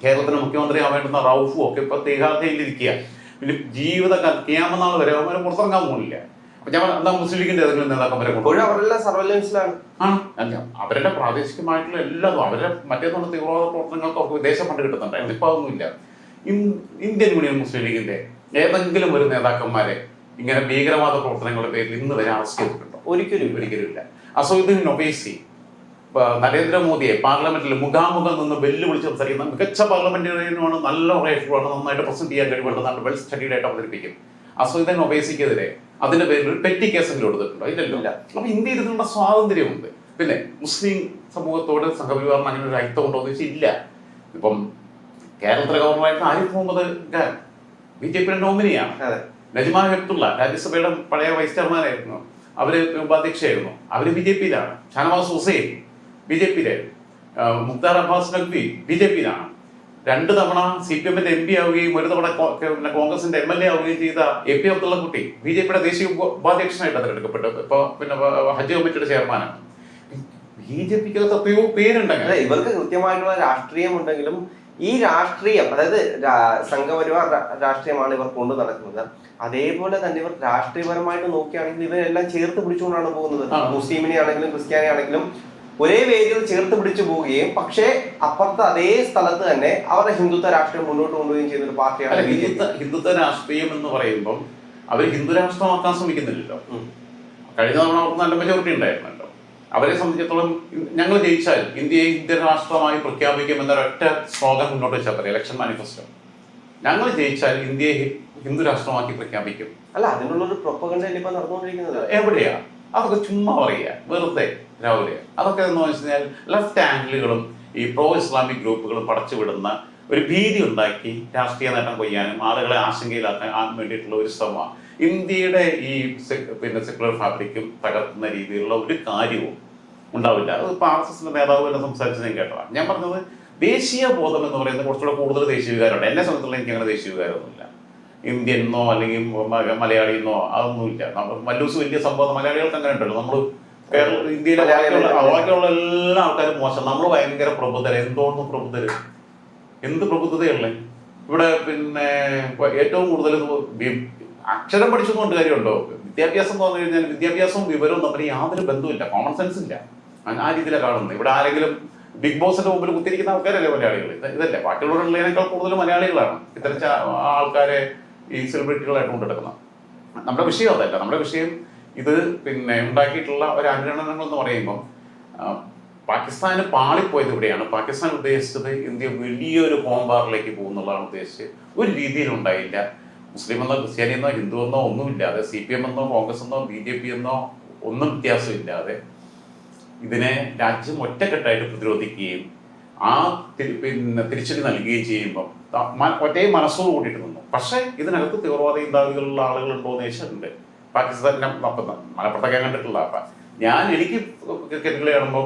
കേരളത്തിന്റെ മുഖ്യമന്ത്രി ആവേണ്ടുന്ന റൌഫും ഒക്കെ ഇപ്പൊ തീഹാർ ജയിലിരിക്കുക പിന്നെ ജീവിതകാലം ക്യാമനാൾ വരെ അവരെ പുറത്തിറങ്ങാൻ പോകുന്നില്ല. ഞാൻ എന്താ മുസ്ലിം ലീഗിന്റെ ഏതെങ്കിലും നേതാക്കന്മാരെ ഇപ്പോഴും കൊണ്ടുപോകും അവരെല്ലാം സർവൈലൻസിലാണ്. ആണ് അവരുടെ പ്രാദേശികമായിട്ടുള്ള എല്ലാതും അവരുടെ മറ്റേതുകൊണ്ട് തീവ്രവാദ പ്രവർത്തനങ്ങൾക്ക് അവർക്ക് വിദേശ ഫണ്ട് കിട്ടുന്നുണ്ട്. ഇപ്പൊ അതൊന്നുമില്ല. ഇന്ത്യൻ യൂണിയൻ മുസ്ലിം ലീഗിന്റെ ഏതെങ്കിലും ഒരു നേതാക്കന്മാരെ ഇങ്ങനെ ഭീകരവാദ പ്രവർത്തനങ്ങളുടെ പേരിൽ ഇന്ന് വരെ അറസ്റ്റ് ചെയ്തിട്ടുണ്ടോ. ഒരിക്കലും ഒരിക്കലുമില്ല അസൗദ്ദീൻ ഒബൈസി നരേന്ദ്രമോദിയെ പാർലമെന്റിൽ മുഖാമുഖം നിന്ന് വെല്ലുവിളിച്ച് സംസാരിക്കുന്ന മികച്ച പാർലമെന്റേറിയനുമാണ് നല്ല ഒറേഷനുമാണ് നന്നായിട്ട് പ്രസന്റ് ചെയ്യാൻ കഴിവുണ്ടെന്നാണ് വെൽ സ്റ്റഡീഡ് ആയിട്ട് അവതരിപ്പിക്കും. അസൗദ്ദീൻ ഒബൈസിക്കെതിരെ അതിന്റെ പേരിൽ ഒരു പെറ്റി കേസെങ്കിലും കൊടുത്തിട്ടുണ്ടോ ഇല്ലല്ലോ. ഇല്ല. അപ്പൊ ഇന്ത്യയിൽ ഇതിനുള്ള സ്വാതന്ത്ര്യമുണ്ട്. പിന്നെ മുസ്ലിം സമൂഹത്തോട് സംഘപരിവാറിന് അങ്ങനെ ഒരു അയിത്തം ഉണ്ടോ എന്ന് വെച്ചാൽ ഇല്ല. ഇപ്പം കേരളത്തിലെ ഗവർണറായിട്ട് ആരിഫ് മുഹമ്മദ് ഖാൻ ബി ജെ പിയുടെ നോമിനിയാണ് നജ്മ ഹെപ്തുള്ള രാജ്യസഭയുടെ പഴയ വൈസ് ചെയർമാനായിരുന്നു. അവർ ഉപാധ്യക്ഷയായിരുന്നു. അവർ ബി ജെ പിയിലാണ്. ഷാനവാസ് ഹുസൈൻ ബി ജെ പിയിലായിരുന്നു. മുക്താർ അബ്ബാസ് നഖ്വി ബി ജെ പിയിലാണ്. രണ്ട് തവണ സി പി എമ്മിന്റെ എം പി ആവുകയും ഒരു തവണ കോൺഗ്രസിന്റെ എം എൽ എ ആവുകയും ചെയ്ത എ പി അബ്ദുള്ള കുട്ടി ബി ജെ പിയുടെ ദേശീയ ഉപ- ഉപാധ്യക്ഷനായിട്ട് തെരഞ്ഞെടുക്കപ്പെട്ടു ഇപ്പൊ പിന്നെ ഹജ്ജ് കമ്മിറ്റിയുടെ ചെയർമാനാണ്. ബി ജെ പിക്ക് എത്രയോ പേരുണ്ടെങ്കിൽ ഇവർക്ക് കൃത്യമായിട്ടുള്ള രാഷ്ട്രീയം ഉണ്ടെങ്കിലും ഈ രാഷ്ട്രീയം അതായത് സംഘപരിവാർ രാഷ്ട്രീയമാണ് ഇവർ കൊണ്ടു നടക്കുന്നത്. അതേപോലെ തന്നെ ഇവർ രാഷ്ട്രീയപരമായിട്ട് നോക്കുകയാണെങ്കിൽ ഇവരെല്ലാം ചേർത്ത് പിടിച്ചുകൊണ്ടാണ് പോകുന്നത്. മുസ്ലിമിനെ ആണെങ്കിലും ക്രിസ്ത്യാനി ആണെങ്കിലും ഒരേ വേദിയിൽ ചേർത്ത് പിടിച്ചു പോവുകയും പക്ഷേ അപ്പുറത്ത് അതേ സ്ഥലത്ത് തന്നെ അവരുടെ ഹിന്ദുത്വ രാഷ്ട്രീയം മുന്നോട്ട് കൊണ്ടുപോവുകയും ചെയ്യുന്ന ഒരു പാർട്ടിയാണ് ഹിന്ദുത്വ രാഷ്ട്രീയം എന്ന് പറയുമ്പോൾ അവർ ഹിന്ദു രാഷ്ട്രമാക്കാൻ ശ്രമിക്കുന്നില്ലല്ലോ കഴിഞ്ഞ തവണ അവർക്ക് നല്ല മെജോറിറ്റി ഉണ്ടായിരുന്നല്ലോ. അവരെ സംബന്ധിച്ചിടത്തോളം ഞങ്ങൾ ജയിച്ചാൽ ഇന്ത്യയെ ഇന്ത്യൻ രാഷ്ട്രമായി പ്രഖ്യാപിക്കും എന്നൊരൊറ്റ സ്ലോഗൻ മുന്നോട്ട് വെച്ചാൽ പറയാം ഇലക്ഷൻ മാനിഫെസ്റ്റോ ഞങ്ങൾ ജയിച്ചാൽ ഇന്ത്യയെ ഹിന്ദു രാഷ്ട്രമാക്കി പ്രഖ്യാപിക്കും. അല്ല അതിനുള്ള ഒരു പ്രൊപ്പകണ്ട ഇപ്പൊ നടന്നുകൊണ്ടിരിക്കുന്നത്. എവിടെയാ? അതൊക്കെ ചുമ്മാ പറയുക വെറുതെ രാവിലെ അതൊക്കെ എന്ന് വെച്ച് കഴിഞ്ഞാൽ ലെഫ്റ്റ് ആംഗിളുകളും ഈ പ്രോ ഇസ്ലാമിക് ഗ്രൂപ്പുകളും പടച്ചുവിടുന്ന ഒരു ഭീതി ഉണ്ടാക്കി രാഷ്ട്രീയ നേട്ടം കൊയ്യാനും ആളുകളെ ആശങ്കയിലാക്കാൻ വേണ്ടിയിട്ടുള്ള ഒരു ശ്രമമാണ്. ഇന്ത്യയുടെ ഈ പിന്നെ സെക്കുലർ ഫാബ്രിക്കും തകർക്കുന്ന രീതിയിലുള്ള ഒരു കാര്യവും ഉണ്ടാവില്ല. അത് ഇപ്പോൾ ആർ എസ് എസിന്റെ നേതാവ് തന്നെ സംസാരിച്ച് ഞാൻ കേട്ടതാണ്. ഞാൻ പറഞ്ഞത് ദേശീയ ബോധം എന്ന് പറയുന്നത് കുറച്ചുകൂടെ കൂടുതൽ ദേശീയ വികാരമുണ്ട്. എന്നെ സംബന്ധിച്ചുള്ള എനിക്ക് അങ്ങനെ ദേശീയ വികാരമൊന്നുമില്ല. ഇന്ത്യൻ എന്നോ അല്ലെങ്കിൽ മ- മലയാളി എന്നോ അതൊന്നുമില്ല. നമ്മൾ മല്ലൂസ് വലിയ സംഭവം മലയാളികൾക്ക് അങ്ങനെ ഉണ്ടല്ലോ. നമ്മൾ കേരള ഇന്ത്യയിലെ ബാക്കിയുള്ള എല്ലാ ആൾക്കാരും മോശം. നമ്മൾ ഭയങ്കര പ്രബുദ്ധർ എന്തോന്ന് പ്രബുദ്ധർ എന്ത് പ്രബുദ്ധതയുള്ളേ ഇവിടെ പിന്നെ ഏറ്റവും കൂടുതൽ അക്ഷരം പഠിച്ചതുകൊണ്ട് കാര്യമുണ്ടോ? വിദ്യാഭ്യാസം എന്ന് പറഞ്ഞു കഴിഞ്ഞാൽ വിദ്യാഭ്യാസവും വിവരവും തമ്മിൽ യാതൊരു ബന്ധവുമില്ല. കോമൺ സെൻസ് ഇല്ല. ആ- രീതിയിലാണ് കാണുന്നത്. ഇവിടെ ആരെങ്കിലും ബിഗ് ബോസിന്റെ മുമ്പിൽ കുത്തിരിക്കുന്ന ആൾക്കാരല്ലേ മലയാളികൾ? ഇത് ഇതല്ലേ. ബാക്കിയുള്ളവരുള്ളതിനേക്കാൾ കൂടുതൽ മലയാളികളാണ്. ഇത്തരം ആൾക്കാരെ ഈ സെലിബ്രിറ്റികളായിട്ട് കൊണ്ടെടുക്കുന്നത് നമ്മുടെ വിഷയം അതല്ല. നമ്മുടെ വിഷയം ഇത് പിന്നെ ഉണ്ടാക്കിയിട്ടുള്ള ഒരു അനുരണനങ്ങൾ എന്ന് പറയുമ്പോൾ പാകിസ്ഥാന് പാളിപ്പോയത് ഇവിടെയാണ്. പാകിസ്ഥാൻ ഉദ്ദേശിച്ചത് ഇന്ത്യ വലിയൊരു കോമ്പാറിലേക്ക് പോകുന്നുള്ളതാണ് ഉദ്ദേശിച്ചത് ഒരു രീതിയിലും ഉണ്ടായില്ല മുസ്ലിം എന്നോ ക്രിസ്ത്യാനി എന്നോ ഹിന്ദു എന്നോ ഒന്നുമില്ലാതെ സി പി എം എന്നോ കോൺഗ്രസ് എന്നോ ബി ജെ പി എന്നോ ഒന്നും വ്യത്യാസമില്ലാതെ ഇതിനെ രാജ്യം ഒറ്റക്കെട്ടായിട്ട് പ്രതിരോധിക്കുകയും ആ പിന്നെ തിരിച്ചടി നൽകുകയും ചെയ്യുമ്പോൾ ഒറ്റേ മനസ്സോട് കൂടിയിട്ട് നിന്നു. പക്ഷേ ഇതിനകത്ത് തീവ്രവാദ ചിന്താഗതികളുള്ള ആളുകളുണ്ടോ എന്ന് ചോദിച്ചിട്ടുണ്ട് പാകിസ്ഥാനിലെ മലപ്പുറത്തൊക്കെ കണ്ടിട്ടുള്ള ഞാൻ എനിക്ക് ക്രിക്കറ്റ് കളി കാണുമ്പോൾ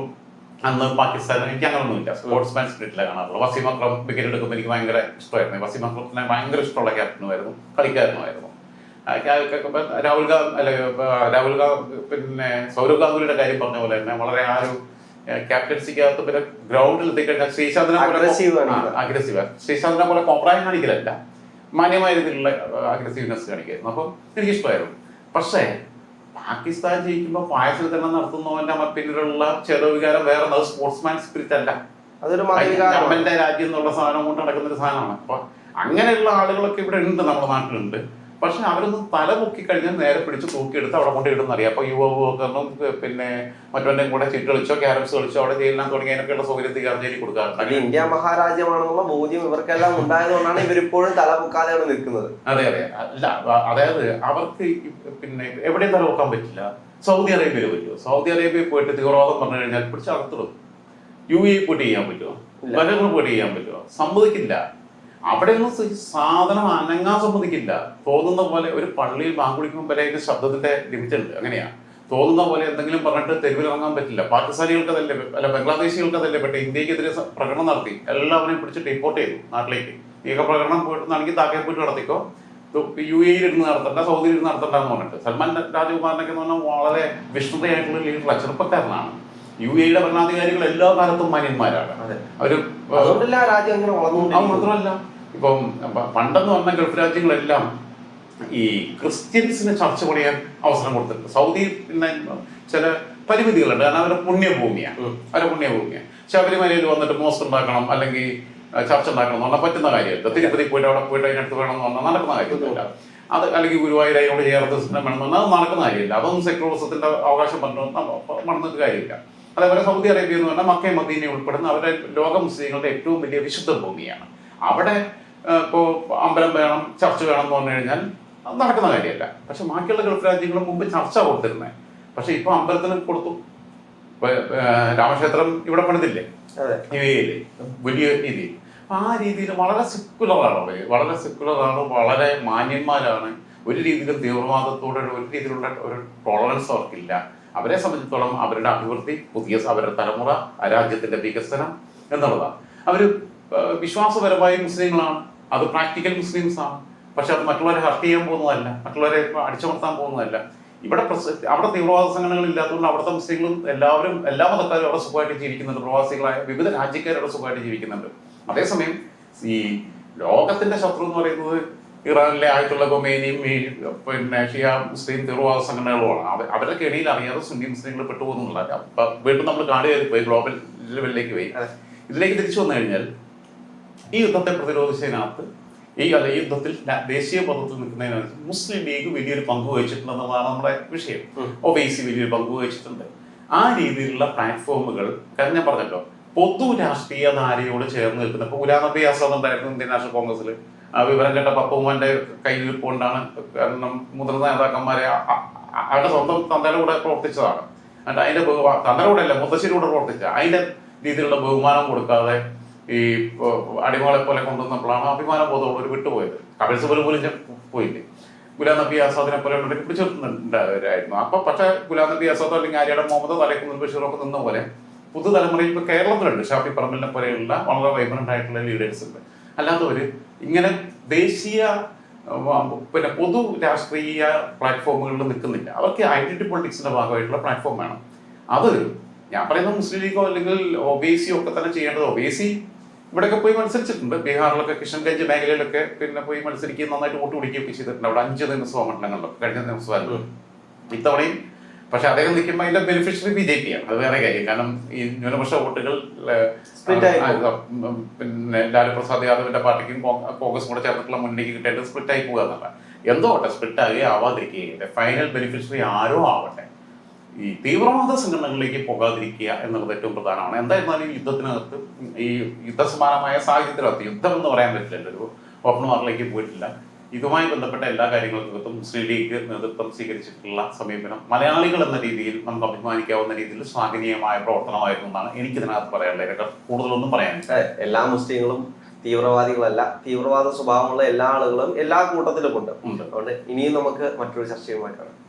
അന്ന് പാകിസ്ഥാൻ എനിക്ക് അങ്ങനൊന്നുമില്ല സ്പോർട്സ്മാൻ സ്പിരിറ്റിലെ കാണാറുള്ളൂ. വസീം അക്രം വിക്കറ്റ് എടുക്കുമ്പോൾ എനിക്ക് ഭയങ്കര ഇഷ്ടമായിരുന്നു. വസീം അക്രത്തിനെ ഭയങ്കര ഇഷ്ടമുള്ള ക്യാപ്റ്റനുമായിരുന്നു കളിക്കാരനുമായിരുന്നു. രാഹുൽ ഗാന്ധി അല്ലെ രാഹുൽ ഗാന്ധി പിന്നെ സൗരവ് ഗാംഗുലിയുടെ കാര്യം പറഞ്ഞ പോലെ തന്നെ വളരെ ആ ഒരു ക്യാപ്റ്റൻസിക്കകത്ത് പിന്നെ ഗ്രൗണ്ടിൽ എത്തിക്കഴിഞ്ഞാൽ ശ്രീശാന്തിനെ കാണിക്കുക. അഗ്രസീവ് ശ്രീശാന്തിനെ പോലെ കോപ്രായം കാണിക്കലല്ല. മാന്യമായ രീതിയിലുള്ള അഗ്രസീവ്നെസ് കാണിക്കായിരുന്നു. അപ്പം എനിക്ക് ഇഷ്ടമായിരുന്നു. പക്ഷേ പാകിസ്ഥാൻ ജയിക്കുമ്പോൾ പായസ തന്നെ നടത്തുന്നവന്റെ പിന്നിലുള്ള ചെറുവികാരം വേറെ സ്പോർട്സ്മാൻ സ്പിരിറ്റ് അല്ല. അതൊരു ഗവൺമെന്റ് രാജ്യം എന്നുള്ള സാധനം കൊണ്ട് നടക്കുന്ന ഒരു സാധനമാണ്. അപ്പൊ അങ്ങനെയുള്ള ആളുകളൊക്കെ ഇവിടെ ഉണ്ട് നമ്മുടെ നാട്ടിലുണ്ട്. പക്ഷെ അവരൊന്നും തല പൊക്കി കഴിഞ്ഞാൽ നേരെ പിടിച്ച് തൂക്കിയെടുത്ത് അവിടെ കൊണ്ട് ഇടുന്ന അറിയാം അപ്പൊ യുവകരണം പിന്നെ മറ്റവന്റെ കൂടെ ചിറ്റ് കളിച്ചോ ക്യാരംസ് കളിച്ചോ അവിടെ ജയിലിനാൻ തുടങ്ങിയതിനൊക്കെയുള്ള സൗകര്യം തീകാർജയിൽ ഇത് കൊടുക്കാറുണ്ട് ഇന്ത്യ മഹാരാജ്യമാണെന്നുള്ള ബോധ്യം ഇവർക്കെല്ലാം ഉണ്ടായതുകൊണ്ടാണ് ഇവരിപ്പോഴും തല പൊക്കാതെ അവിടെ നിൽക്കുന്നത്. അതെ അതെ. അല്ല അതായത് അവർക്ക് പിന്നെ എവിടെയും തല പൊക്കാൻ പറ്റില്ല. സൗദി അറേബ്യയിൽ പറ്റുമോ? സൗദി അറേബ്യയിൽ പോയിട്ട് തീവ്രവാദം പറഞ്ഞു കഴിഞ്ഞാൽ പിടിച്ച് അകത്തിടും യു എ പോയിട്ട് ചെയ്യാൻ പറ്റുമോ? ഇല്ല. പോയിട്ട് ചെയ്യാൻ പറ്റുമോ? സമ്മതിക്കില്ല. അവിടെ ഒന്നും സാധനം അനങ്ങാൻ സമ്മതിക്കില്ല. തോന്നുന്ന പോലെ ഒരു പള്ളിയിൽ ബാങ്കുളിക്കുമ്പോൾ വരെ ശബ്ദത്തിന്റെ ലിമിറ്റ് ഉണ്ട് തോന്നുന്ന പോലെ എന്തെങ്കിലും പറഞ്ഞിട്ട് തെരുവിൽ ഇറങ്ങാൻ പറ്റില്ല. പാകിസ്ഥാനികൾക്ക് അതല്ലേ അല്ല ബംഗ്ലാദേശികൾക്ക് അതല്ലേ പറ്റേ ഇന്ത്യക്കെതിരെ പ്രകടനം നടത്തി. എല്ലാവരെയും പിടിച്ച് ഡിപ്പോർട്ട് ചെയ്തു നാട്ടിലേക്ക്. നീക്ക പ്രകടനം പോയിട്ടുണ്ടെങ്കിൽ താക്കേ പോയിട്ട് നടത്തിക്കോ. യു എയിൽ ഇരുന്ന് നടത്തണ്ട സൗദിയിൽ ഇരുന്ന് നടത്തണ്ട എന്ന് പറഞ്ഞിട്ട്. സൽമാൻ രാജകുമാരനൊക്കെ എന്ന് പറഞ്ഞാൽ വളരെ വിഷ്ണുതയായിട്ടുള്ള ലീഡർ ചെറുപ്പക്കാരനാണ് യു എയുടെ ഭരണാധികാരികൾ എല്ലാ കാലത്തും മാന്യന്മാരാണ്. അവർ അത് മാത്രമല്ല. ഇപ്പം പണ്ടെന്ന് പറഞ്ഞ ഗൾഫ് രാജ്യങ്ങളെല്ലാം ഈ ക്രിസ്ത്യൻസിന് ചർച്ച പണിയാൻ അവസരം കൊടുത്തിട്ടുണ്ട്. സൗദി പിന്നെ ചില പരിമിതികളുണ്ട്. കാരണം അവരുടെ പുണ്യഭൂമിയാണ്. അവരുടെ പുണ്യഭൂമിയാണ്. ശബരിമലയിൽ വന്നിട്ട് മോസ്റ്റ് ഉണ്ടാക്കണം അല്ലെങ്കിൽ ചർച്ച ഉണ്ടാക്കണം എന്ന് പറഞ്ഞാൽ പറ്റുന്ന കാര്യമല്ല. തിരുപ്പതി പോയിട്ട് അവിടെ പോയിട്ട് അതിനടുത്ത് വേണം എന്ന് പറഞ്ഞാൽ നടക്കുന്ന കാര്യമൊന്നുമില്ല അത് അല്ലെങ്കിൽ ഗുരുവായൂർ അതിനോട് ചേർത്ത് വേണമെന്ന് പറഞ്ഞാൽ അത് നടക്കുന്ന കാര്യമില്ല. അതൊന്നും സെക്യുലറിസത്തിന്റെ അവകാശം പറഞ്ഞു നടന്നിട്ട് കാര്യമില്ല. അതേപോലെ സൗദി അറേബ്യ എന്ന് പറഞ്ഞാൽ മക്കയും മദീനെ ഉൾപ്പെടുന്ന അവരുടെ ലോക മുസ്ലിങ്ങളുടെ ഏറ്റവും വലിയ വിശുദ്ധ ഭൂമിയാണ്. അവിടെ ഇപ്പോൾ അമ്പലം വേണം ചർച്ച വേണം എന്ന് പറഞ്ഞു കഴിഞ്ഞാൽ അത് നടക്കുന്ന കാര്യമല്ല. പക്ഷെ ബാക്കിയുള്ള ഗൾഫ് രാജ്യങ്ങളും മുമ്പ് ചർച്ച കൊടുത്തിരുന്നത് പക്ഷെ ഇപ്പൊ അമ്പലത്തിന് കൊടുത്തു. രാമക്ഷേത്രം ഇവിടെ പണിതില്ലേ? യു വലിയ രീതിയിൽ. ആ രീതിയിൽ വളരെ സെക്കുലറാണ് വളരെ സെക്കുലറാണ് വളരെ മാന്യന്മാരാണ്. ഒരു രീതിയിലും തീവ്രവാദത്തോടെ ഒരു രീതിയിലുള്ള ഒരു ടോളറൻസ് അവർക്കില്ല. അവരെ സംബന്ധിച്ചിടത്തോളം അവരുടെ അഭിവൃദ്ധി പുതിയ അവരുടെ തലമുറ രാജ്യത്തിന്റെ വികസനം എന്നുള്ളതാണ്. അവർ വിശ്വാസപരമായ മുസ്ലിങ്ങളാണ്. അത് പ്രാക്ടിക്കൽ മുസ്ലിംസ് ആണ് പക്ഷെ അത് മറ്റുള്ളവരെ ഹർട്ട് ചെയ്യാൻ പോകുന്നതല്ല. മറ്റുള്ളവരെ അടിച്ചമർത്താൻ പോകുന്നതല്ല. ഇവിടെ അവിടെ തീവ്രവാദ സംഘടനകൾ ഇല്ലാത്തതുകൊണ്ട് അവിടുത്തെ മുസ്ലിങ്ങളും എല്ലാവരും എല്ലാ മതക്കാരും അവിടെ സുഖമായിട്ട് ജീവിക്കുന്നുണ്ട്. പ്രവാസികളായ വിവിധ രാജ്യക്കാർ അവിടെ സുഖമായിട്ട് ജീവിക്കുന്നുണ്ട്. അതേസമയം ഈ ലോകത്തിന്റെ ശത്രു എന്ന് പറയുന്നത് ഇറാനിലെ ആയിട്ടുള്ള കൊമേനിയും ഈ പിന്നെ ഷിയ മുസ്ലിം തീവ്രവാദ സംഘടനകളുമാണ് അവ അവരുടെ കെണിയിൽ അറിയാതെ സുന്നി മുസ്ലിങ്ങൾ പെട്ടുപോകുന്നുള്ളതല്ല അപ്പൊ വീണ്ടും നമ്മൾ കാണുകയായി പോയി ഗ്ലോബൽ ലെവലിലേക്ക് പോയി. ഇതിലേക്ക് തിരിച്ചു വന്നു കഴിഞ്ഞാൽ ഈ യുദ്ധത്തെ പ്രതിരോധിച്ചതിനകത്ത് ഈ അല്ല ഈ യുദ്ധത്തിൽ ദേശീയ പദത്തിൽ നിൽക്കുന്നതിനകത്ത് മുസ്ലിം ലീഗ് വലിയൊരു പങ്ക് വഹിച്ചിട്ടുണ്ടെന്നുള്ളതാണ് നമ്മുടെ വിഷയം. ഒ ബി സി വലിയൊരു പങ്ക് വഹിച്ചിട്ടുണ്ട്. ആ രീതിയിലുള്ള പ്ലാറ്റ്ഫോമുകൾ കാരണം ഞാൻ പറഞ്ഞല്ലോ പൊതു രാഷ്ട്രീയ ധാരയോട് ചേർന്ന് നിൽക്കുന്ന ഇപ്പൊ ഗുലാം നബി ആസാദ് ഉണ്ടായിരുന്നു ഇന്ത്യൻ നാഷണൽ കോൺഗ്രസിൽ ആ വിവരം കേട്ട പപ്പുമോന്റെ കയ്യിൽ കൊണ്ടാണ് കാരണം മുതിർന്ന നേതാക്കന്മാരെ അവരുടെ സ്വന്തം തന്തയുടെ കൂടെ പ്രവർത്തിച്ചതാണ്. എന്നിട്ട് അതിന്റെ തന്തയുടെ കൂടെ അല്ല മുത്തശ്ശിയുടെ കൂടെ പ്രവർത്തിച്ച. അതിന്റെ രീതിയിലുള്ള ബഹുമാനം കൊടുക്കാതെ ഈ അടിമകളെ പോലെ കൊണ്ടുവന്നപ്പോഴാണ് അഭിമാന ബോധമുള്ളവർ വിട്ടുപോയത്. കപിൽ സുബൽ പോലും പോയില്ലേ? ഗുലാം നബി ആസാദിനെ പോലെ ഉള്ളവരെ പിടിച്ചിരുന്നുണ്ടായിരുന്നു അപ്പൊ പക്ഷെ ഗുലാം നബി ആസാദ് അല്ലെങ്കിൽ ആര്യയുടെ മുഹമ്മദ് തലക്കുന്നിൽ ബഷീറൊക്കെ നിന്ന പോലെ പുതുതലമുറയിൽ ഇപ്പൊ കേരളത്തിലുണ്ട്. ഷാഫി പറമ്പലിനെ പോലെയുള്ള വളരെ വൈബ്രന്റ് ആയിട്ടുള്ള ലീഡേഴ്സ് ഉണ്ട്. അല്ലാത്തവര് ഇങ്ങനെ ദേശീയ പിന്നെ പൊതു രാഷ്ട്രീയ പ്ലാറ്റ്ഫോമുകളിൽ നിൽക്കുന്നില്ല. അവർക്ക് ഐഡന്റിറ്റി പൊളിറ്റിക്സിന്റെ ഭാഗമായിട്ടുള്ള പ്ലാറ്റ്ഫോം വേണം. അത് ഞാൻ പറയുന്ന മുസ്ലിം ലീഗോ അല്ലെങ്കിൽ ഒ ബി സി ഒക്കെ തന്നെ ചെയ്യേണ്ടത് ഒ ബി സി ഇവിടെയൊക്കെ പോയി മത്സരിച്ചിട്ടുണ്ട്. ബീഹാറിലൊക്കെ കിഷൻഗഞ്ച് മേഖലയിലൊക്കെ പിന്നെ പോയി മത്സരിക്കുകയും നന്നായിട്ട് വോട്ട് പിടിക്കുകയൊക്കെ ചെയ്തിട്ടുണ്ട്. അവിടെ അഞ്ച് നിയമസഭാ മണ്ഡലങ്ങളിലൊക്കെ കഴിഞ്ഞ നിയമസഭ ഇത്തവണയും പക്ഷെ അദ്ദേഹം നിൽക്കുമ്പോൾ അതിന്റെ ബെനിഫിഷ്യറി ബി ജെ പി ആണ് അത് വേറെ കാര്യം. കാരണം ഈ ന്യൂനപക്ഷ വോട്ടുകൾ പിന്നെ ലാലു പ്രസാദ് യാദവിന്റെ പാർട്ടിക്കും കോൺഗ്രസ് കൂടെ ചേർന്നിട്ടുള്ള മുന്നണിക്ക് കിട്ടേണ്ടത് സ്പ്ലിറ്റ് ആയി പോകുക എന്നല്ല എന്തോ ആവട്ടെ സ്പ്ലിറ്റ് ആകുകയോ ആവാതിരിക്കുകയോ ഫൈനൽ ബെനിഫിഷ്യറി ആരോ ആവട്ടെ ഈ തീവ്രവാദ സംഘടനകളിലേക്ക് പോകാതിരിക്കുക എന്നുള്ളത് ഏറ്റവും പ്രധാനമാണ്. എന്തായിരുന്നാലും ഈ യുദ്ധത്തിനകത്ത് ഈ യുദ്ധസമാനമായ സാഹചര്യത്തിനകത്ത് യുദ്ധം എന്ന് പറയാൻ പറ്റില്ല. ഒരു ഓപ്പൺ വാറിലേക്ക് പോയിട്ടില്ല. ഇതുമായി ബന്ധപ്പെട്ട എല്ലാ കാര്യങ്ങൾക്കകത്തും മുസ്ലിം ലീഗ് നേതൃത്വം സ്വീകരിച്ചിട്ടുള്ള സമീപനം മലയാളികൾ എന്ന രീതിയിൽ നമുക്ക് അഭിമാനിക്കാവുന്ന രീതിയിൽ ശ്ലാഘനീയമായ പ്രവർത്തനമായിരുന്നു എന്നാണ് എനിക്ക് ഇതിനകത്ത് പറയാനുള്ളത് കൂടുതലൊന്നും പറയാനില്ല. എല്ലാ മുസ്ലിങ്ങളും തീവ്രവാദികളല്ല തീവ്രവാദ സ്വഭാവമുള്ള എല്ലാ ആളുകളും എല്ലാ കൂട്ടത്തിലും ഉണ്ട്. ഉണ്ട്. അതുകൊണ്ട് ഇനിയും നമുക്ക് മറ്റൊരു ചർച്ചയുമായി കാണാം.